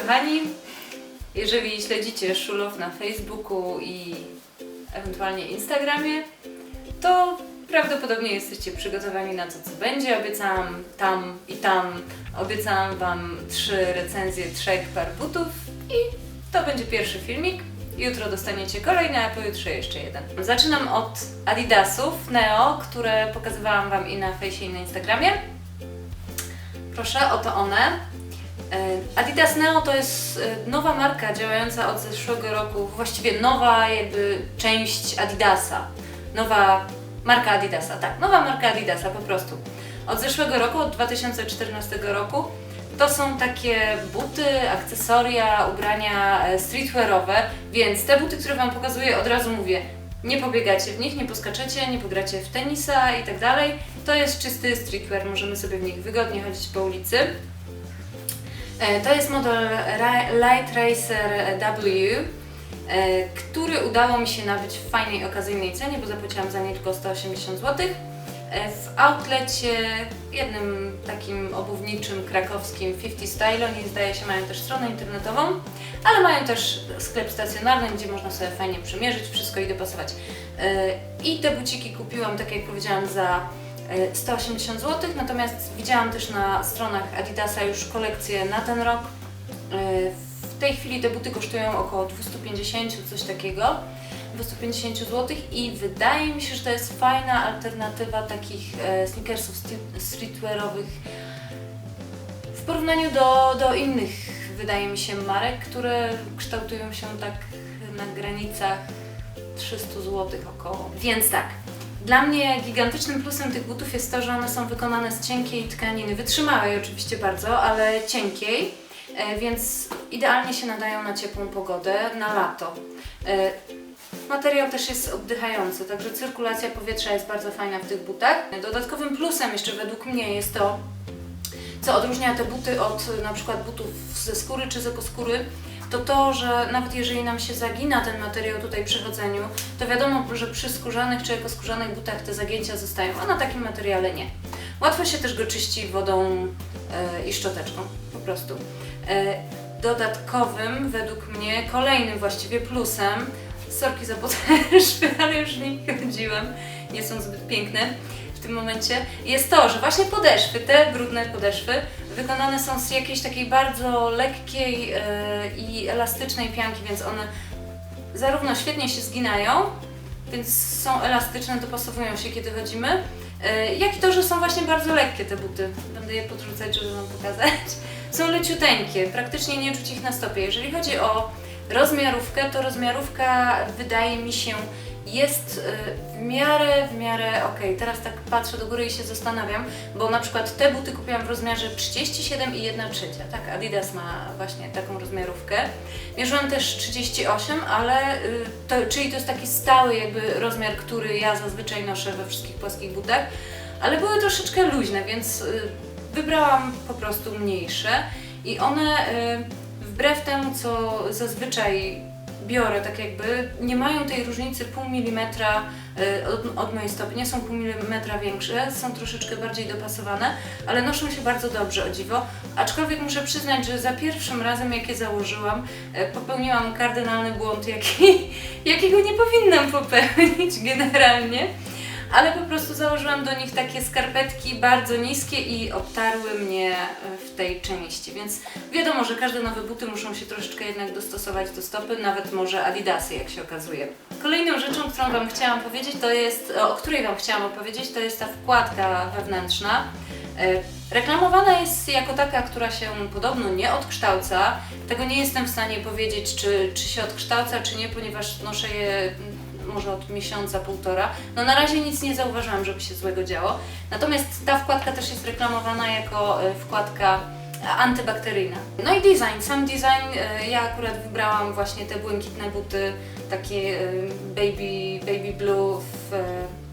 kochani, jeżeli śledzicie Szulow na Facebooku i ewentualnie Instagramie, to prawdopodobnie jesteście przygotowani na to, co będzie. Obiecałam tam i tam, obiecałam Wam trzy recenzje trzech par butów i to będzie pierwszy filmik. Jutro dostaniecie kolejny, a pojutrze jeszcze jeden. Zaczynam od Adidasów Neo, które pokazywałam Wam i na fejsie i na Instagramie. Proszę, oto one. E, Adidas Neo to jest e, nowa marka działająca od zeszłego roku, właściwie nowa jakby część Adidasa. Nowa marka Adidasa, tak, nowa marka Adidasa po prostu. Od zeszłego roku, od 2014 roku, to są takie buty, akcesoria, ubrania e, streetwearowe, więc te buty, które Wam pokazuję, od razu mówię, nie pobiegacie w nich, nie poskaczecie, nie pogracie w tenisa i tak dalej. To jest czysty streetwear, możemy sobie w nich wygodnie chodzić po ulicy. E, To jest model Light Racer W, e, który udało mi się nabyć w fajnej, okazyjnej cenie, bo zapłaciłam za nie tylko 180 zł. W outlecie, jednym takim obuwniczym krakowskim 50 Style, oni zdaje się mają też stronę internetową, ale mają też sklep stacjonarny, gdzie można sobie fajnie przymierzyć wszystko i dopasować. E, I te buciki kupiłam, tak jak powiedziałam, za 180 zł, natomiast widziałam też na stronach Adidasa już kolekcję na ten rok. E, W tej chwili te buty kosztują około 250, coś takiego. 250 zł i wydaje mi się, że to jest fajna alternatywa takich e, sneakersów streetwearowych w porównaniu do, do innych, wydaje mi się, marek, które kształtują się tak na granicach 300 zł około. Więc tak, dla mnie gigantycznym plusem tych butów jest to, że one są wykonane z cienkiej tkaniny, wytrzymałej oczywiście bardzo, ale cienkiej, e, więc idealnie się nadają na ciepłą pogodę, na lato. E, Materiał też jest oddychający, także cyrkulacja powietrza jest bardzo fajna w tych butach. Dodatkowym plusem jeszcze według mnie jest to, co odróżnia te buty od na przykład butów ze skóry czy z ekoskóry, to to, że nawet jeżeli nam się zagina ten materiał tutaj przy chodzeniu, to wiadomo, że przy skórzanych czy ekoskórzanych butach te zagięcia zostają, a na takim materiale nie. Łatwo się też go czyści wodą e, i szczoteczką, po prostu. E, dodatkowym, według mnie, kolejnym właściwie plusem, sorki za podeszwy, ale już nich chodziłam, nie są zbyt piękne w tym momencie, jest to, że właśnie podeszwy, te brudne podeszwy, wykonane są z jakiejś takiej bardzo lekkiej e, i elastycznej pianki, więc one zarówno świetnie się zginają, więc są elastyczne, dopasowują się kiedy chodzimy, e, jak i to, że są właśnie bardzo lekkie te buty. Będę je podrzucać, żeby Wam pokazać. Są leciuteńkie, praktycznie nie czuć ich na stopie. Jeżeli chodzi o rozmiarówkę, to rozmiarówka wydaje mi się jest e, w miarę, w miarę okej. Teraz tak patrzę do góry i się zastanawiam, bo na przykład te buty kupiłam w rozmiarze 37 i 1 trzecia. Tak, Adidas ma właśnie taką rozmiarówkę. Mierzyłam też 38, ale y, to, czyli to jest taki stały jakby rozmiar, który ja zazwyczaj noszę we wszystkich płaskich butach, ale były troszeczkę luźne, więc y, wybrałam po prostu mniejsze i one y, wbrew temu, co zazwyczaj biorę, tak jakby nie mają tej różnicy pół milimetra y, od, od mojej stopy, nie są pół milimetra większe, są troszeczkę bardziej dopasowane, ale noszą się bardzo dobrze, o dziwo. Aczkolwiek muszę przyznać, że za pierwszym razem, jak je założyłam, y, popełniłam kardynalny błąd, jaki, jakiego nie powinnam popełnić generalnie. Ale po prostu założyłam do nich takie skarpetki bardzo niskie i obtarły mnie e, w tej części, więc wiadomo, że każde nowe buty muszą się troszeczkę jednak dostosować do stopy, nawet może Adidasy, jak się okazuje. Kolejną rzeczą, którą Wam chciałam powiedzieć, to jest, o której Wam chciałam opowiedzieć, to jest ta wkładka wewnętrzna. E, Reklamowana jest jako taka, która się podobno nie odkształca. Tego nie jestem w stanie powiedzieć, czy, czy się odkształca, czy nie, ponieważ noszę je może od miesiąca, półtora. No na razie nic nie zauważyłam, żeby się złego działo. Natomiast ta wkładka też jest reklamowana jako e, wkładka antybakteryjna. No i design, sam design, e, ja akurat wybrałam właśnie te błękitne buty, takie e, baby, baby blue w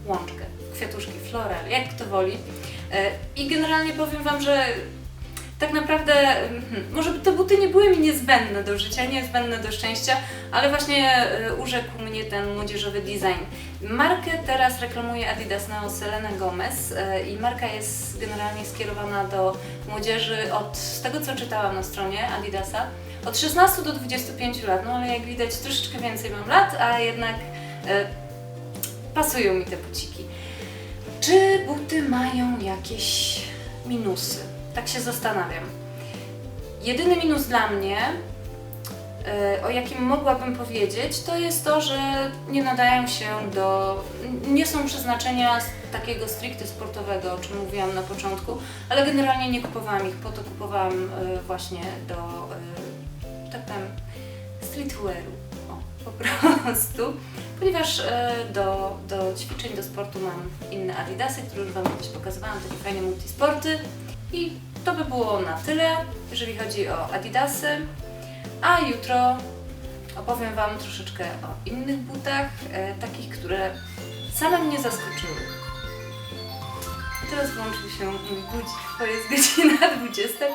łączkę, kwiatuszki, floral, jak kto woli. I generalnie powiem Wam, że tak naprawdę hmm, może te buty nie były mi niezbędne do życia, niezbędne do szczęścia, ale właśnie y, urzekł mnie ten młodzieżowy design. Markę teraz reklamuje Adidas Neo Selena Gomez y, i marka jest generalnie skierowana do młodzieży od, z tego co czytałam na stronie Adidasa, od 16 do 25 lat, no ale jak widać troszeczkę więcej mam lat, a jednak y, pasują mi te buciki. Czy buty mają jakieś minusy? Tak się zastanawiam. Jedyny minus dla mnie, e, o jakim mogłabym powiedzieć, to jest to, że nie nadają się do. nie są przeznaczenia takiego stricte sportowego, o czym mówiłam na początku, ale generalnie nie kupowałam ich, po to kupowałam e, właśnie do. e, tak powiem, streetwearu. O, po prostu ponieważ do, do ćwiczeń, do sportu mam inne Adidasy, które już Wam kiedyś pokazywałam, takie fajne multisporty. I to by było na tyle, jeżeli chodzi o Adidasy. A jutro opowiem Wam troszeczkę o innych butach, e, takich, które same mnie zaskoczyły. I teraz włączył się mój budzik, bo jest godzina 21.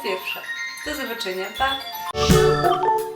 Do zobaczenia, pa!